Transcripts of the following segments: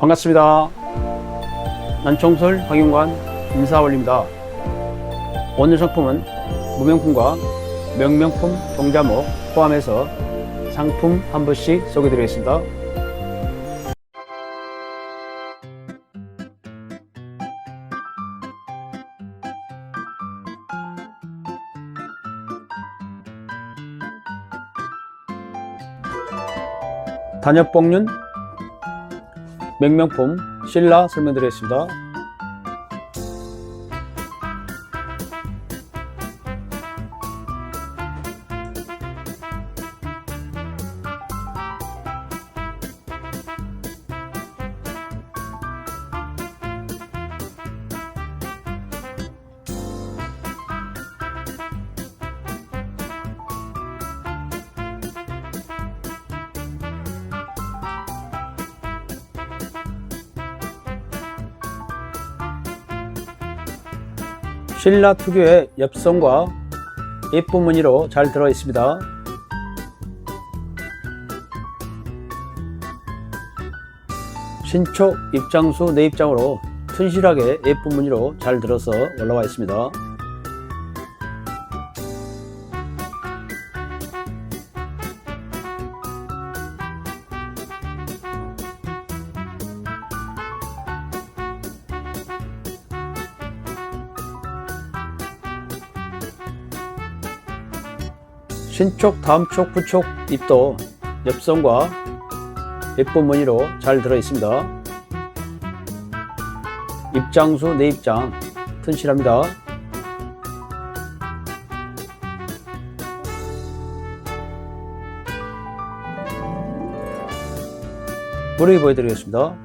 반갑습니다. 난총설 박용관 인사올립니다. 오늘 상품은 무명품과 명명품 동자목 포함해서 상품 한 번씩 소개드리겠습니다. 단엽봉륜 명명품 신라 설명드리겠습니다. 신라 특유의 엽성과 예쁜 무늬로 잘 들어 있습니다. 신촉 입장수 내 입장으로 튼실하게 예쁜 무늬로 잘 들어서 올라와 있습니다. 신촉, 다음촉, 부촉 잎도 엽성과 예쁜 무늬로 잘 들어 있습니다. 입장수 내 입장 튼실합니다. 무리 보여드리겠습니다.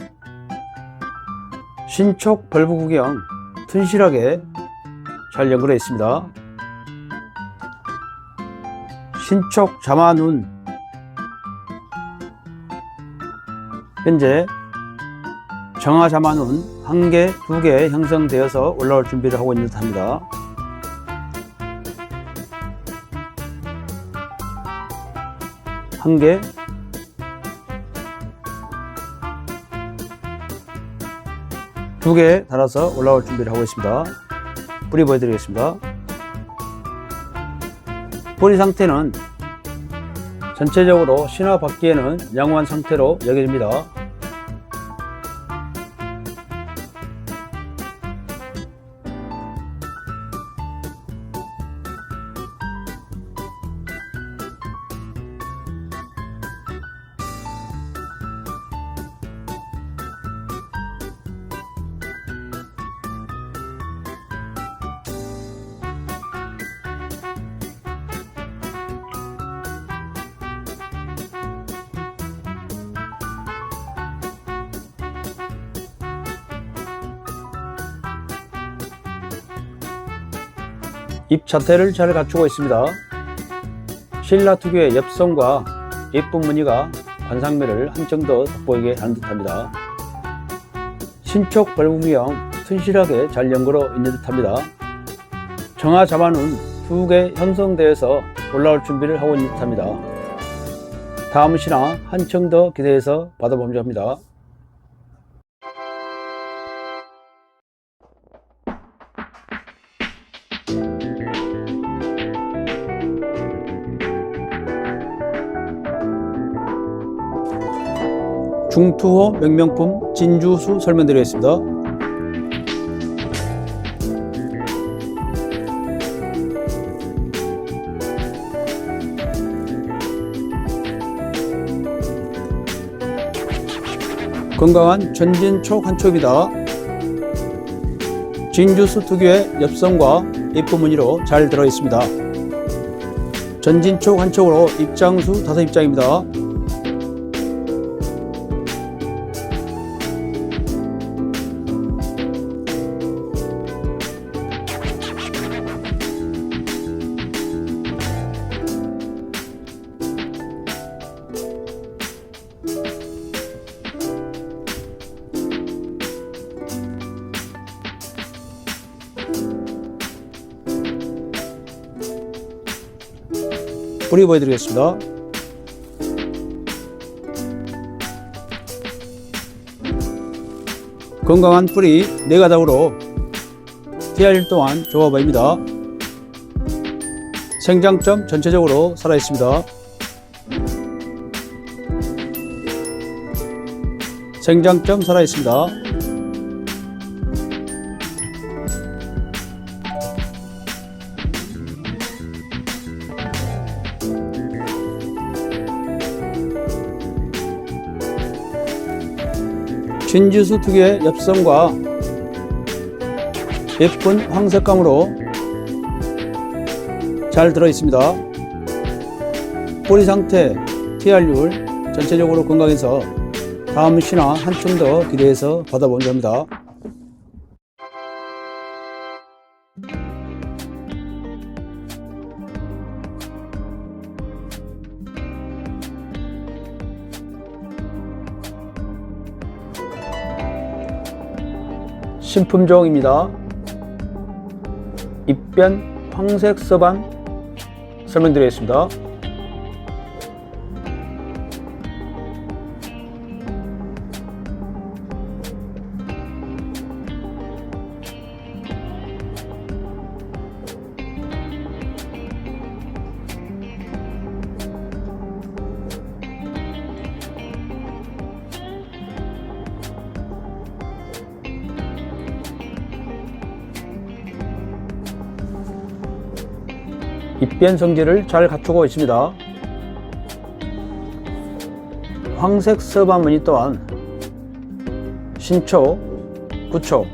신촉 벌브 구경 튼실하게 잘 연결해 있습니다. 신촉 자만운 현재 정화 자만운 한 개, 두 개 형성되어서 올라올 준비를 하고 있는 듯합니다. 한 개, 두 개 달아서 올라올 준비를 하고 있습니다. 뿌리 보여드리겠습니다. 뿌리 상태는 전체적으로 신화 받기에는 양호한 상태로 여겨집니다. 잎 자태를 잘 갖추고 있습니다. 신라 특유의 엽성과 예쁜 무늬가 관상매를 한층 더 돋보이게 하는 듯합니다. 신촉 벌무형 튼실하게 잘 연결어 있는 듯합니다. 정화 잡아는 두개 형성되어서 올라올 준비를 하고 있는 듯합니다. 다음 신화 한층 더 기대해서 받아보자 합니다. 중투호 명명품 진주수 설명드리겠습니다. 건강한 전진촉 한촉입니다. 진주수 특유의 엽성과 예쁜 무늬로 잘 들어 있습니다. 전진촉 한촉으로 입장수 다섯 입장입니다. 뿌리 보여드리겠습니다. 건강한 뿌리 네 가닥으로 TR 동안 좋아 보입니다. 생장점 전체적으로 살아 있습니다. 생장점 살아 있습니다. 진주수 특유의 엽성과 예쁜 황색감으로 잘 들어 있습니다. 뿌리 상태, TR율 전체적으로 건강해서 다음 시나 한층 더 기대해서 받아보면 됩니다. 신품종입니다. 입변 황색 서반 설명드리겠습니다. 입변 성질을 잘 갖추고 있습니다. 황색 서반 무늬 또한 신초, 구초,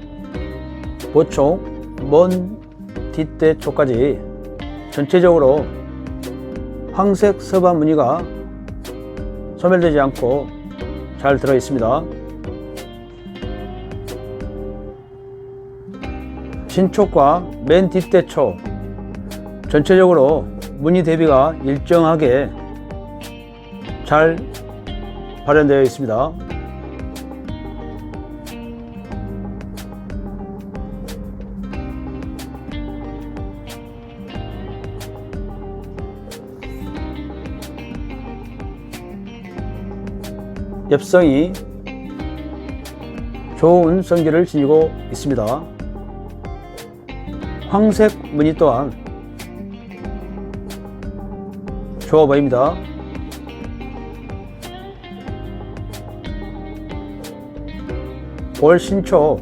보초, 먼 뒷대 초까지 전체적으로 황색 서반 무늬가 소멸되지 않고 잘 들어 있습니다. 신초과 맨 뒷대초 전체적으로 무늬 대비가 일정하게 잘 발현되어 있습니다. 엽성이 좋은 성질을 지니고 있습니다. 황색 무늬 또한 좋아 보입니다. 올 신초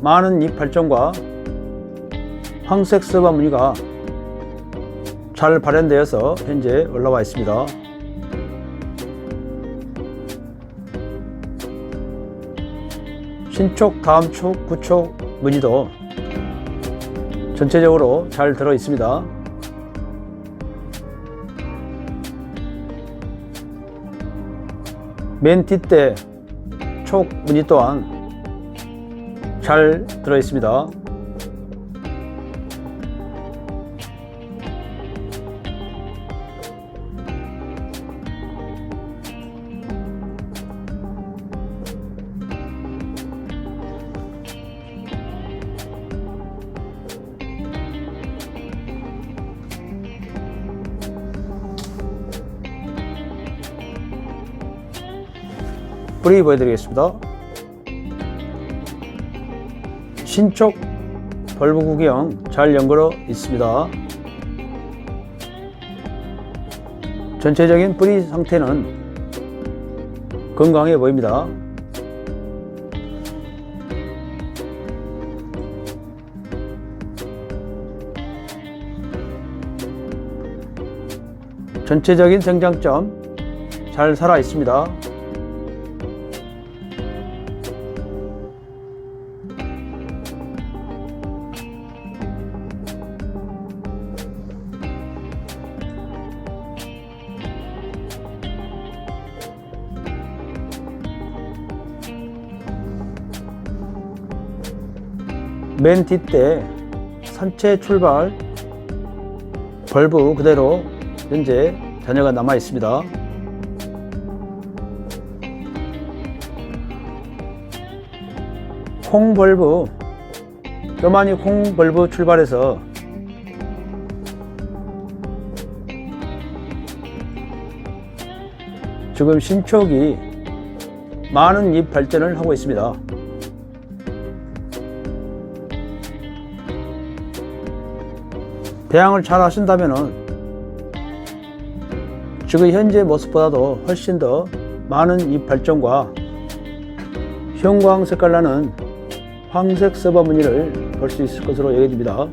많은 잎 발전과 황색 서반 무늬가 잘 발현되어서 현재 올라와 있습니다. 신촉, 다음 촉, 구촉 무늬도 전체적으로 잘 들어 있습니다. 맨 뒷대 촉 무늬 또한 잘 들어 있습니다. 뿌리 보여드리겠습니다. 신촉 벌브 구경 잘 연결어 있습니다. 전체적인 뿌리 상태는 건강해 보입니다. 전체적인 생장점 잘 살아 있습니다. 맨 뒷대 산채 출발 벌브 그대로 현재 잔여가 남아 있습니다. 콩 벌브 요만이 콩 벌브 출발해서 지금 신촉이 많은 잎 발전을 하고 있습니다. 배양을 잘 하신다면은 지금 현재 모습보다도 훨씬 더 많은 잎 발전과 형광 색깔 나는 황색 서버 무늬를 볼 수 있을 것으로 여겨집니다.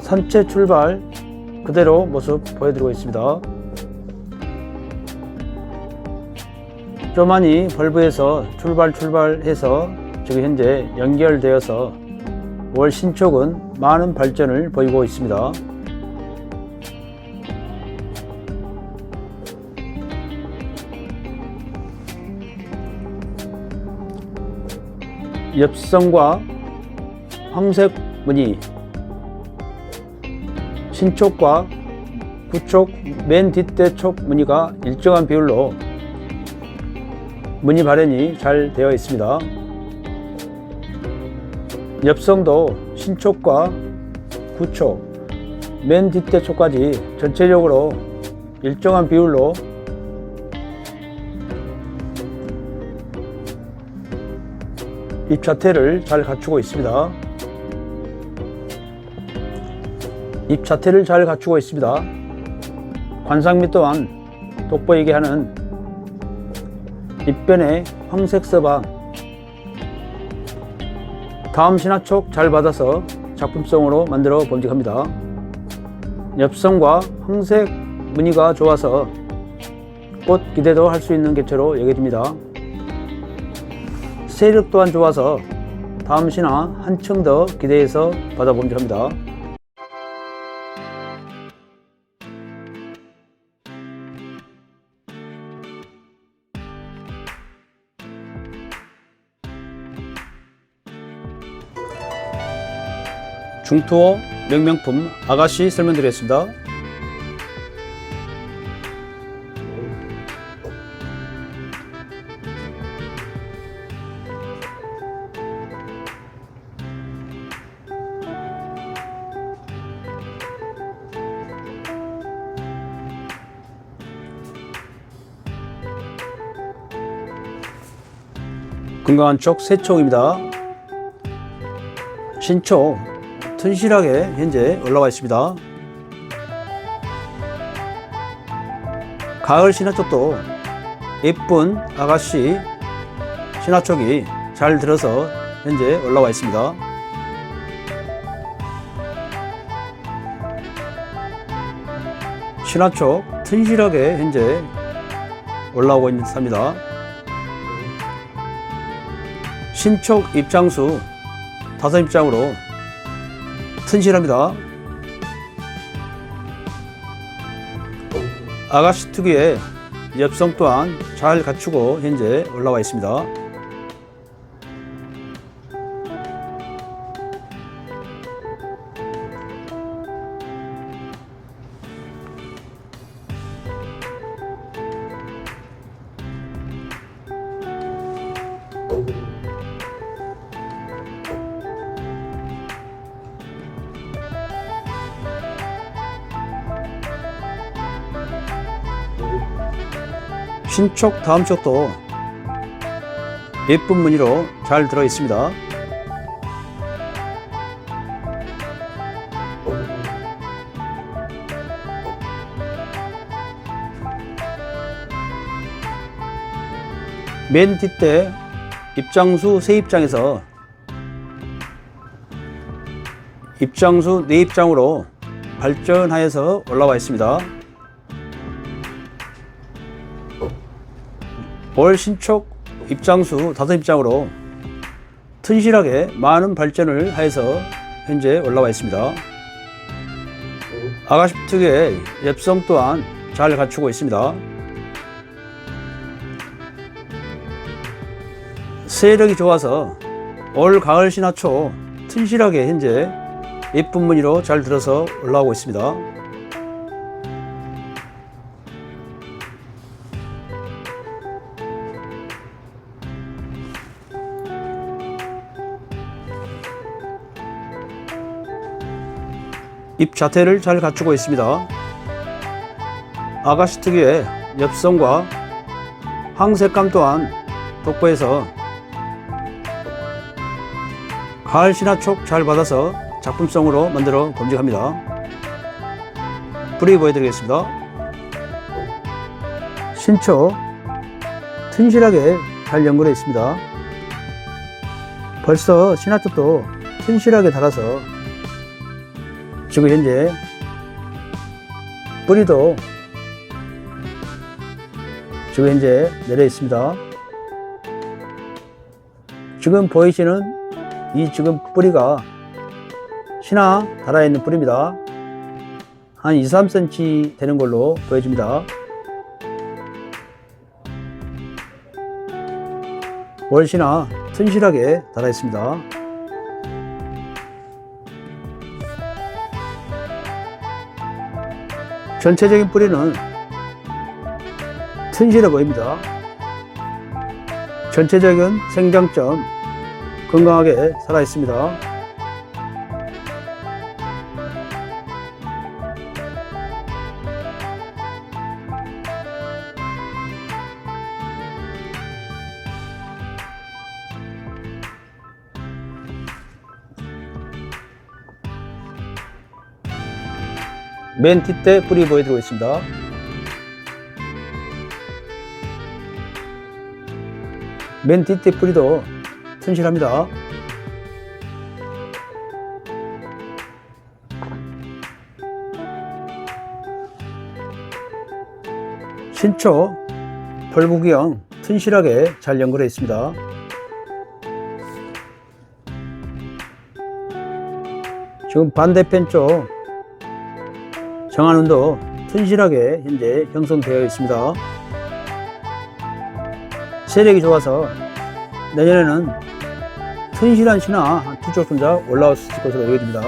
산채 출발 그대로 모습 보여드리고 있습니다. 쪼만이 벌브에서 출발 출발해서 지금 현재 연결되어서 월 신촉은 많은 발전을 보이고 있습니다. 엽성과 황색 무늬 신촉과 구촉 맨 뒷대 촉 무늬가 일정한 비율로 무늬 발현이 잘 되어 있습니다. 엽성도 신촉과 구촉, 맨 뒷대 촉까지 전체적으로 일정한 비율로 잎 자태를 잘 갖추고 있습니다. 잎 자태를 잘 갖추고 있습니다. 관상미 또한 돋보이게 하는 잎변의 황색 서방 다음 신화촉 잘 받아서 작품성으로 만들어 범직합니다. 엽성과 황색 무늬가 좋아서 꽃 기대도 할 수 있는 개체로 여겨집니다. 세력 또한 좋아서 다음 신화 한층 더 기대해서 받아 범직합니다. 중투어 명명품 아가씨 설명드리겠습니다. 건강한 쪽 세촉입니다. 신촉 튼실하게 현재 올라와 있습니다. 가을 신화촉도 예쁜 아가씨 신화촉이 잘 들어서 현재 올라와 있습니다. 신화촉 튼실하게 현재 올라오고 있는 듯합니다. 신촉 입장수 다섯 입장으로 튼실합니다. 아가씨 특유의 엽성 또한 잘 갖추고 현재 올라와 있습니다. 신촉 다음 촉도 예쁜 무늬로 잘 들어 있습니다. 맨 뒷대 입장수 세 입장에서 입장수 네 입장으로 발전하여서 올라와 있습니다. 올 신촉 입장수 다섯 입장으로 튼실하게 많은 발전을 하여서 현재 올라와 있습니다. 아가씨 특유의 엽성 또한 잘 갖추고 있습니다. 세력이 좋아서 올 가을 신화초 튼실하게 현재 예쁜 무늬로 잘 들어서 올라오고 있습니다. 잎 자태를 잘 갖추고 있습니다. 아가씨 특유의 엽성과 황색감 또한 독보에서 가을 신화촉 잘 받아서 작품성으로 만들어 검증합니다. 뿌리 보여드리겠습니다. 신초 튼실하게 잘 연결해 있습니다. 벌써 신화촉도 튼실하게 달아서 지금 현재 뿌리도 지금 현재 내려 있습니다. 지금 보이시는 이 지금 뿌리가 신화 달아 있는 뿌리입니다. 한 2, 3cm 되는 걸로 보여집니다. 월신화 튼실하게 달아 있습니다. 전체적인 뿌리는 튼실해 보입니다. 전체적인 생장점 건강하게 살아 있습니다. 맨 뒷대 뿌리 보여드리고 있습니다. 맨 뒷대 뿌리도 튼실합니다. 신초 벌구경 튼실하게 잘 연결해 있습니다. 지금 반대편 쪽 정한운도 튼실하게 현재 형성되어 있습니다. 세력이 좋아서 내년에는 튼실한 신화 두 쪽 손자 올라올 수 있을 것으로 여겨집니다.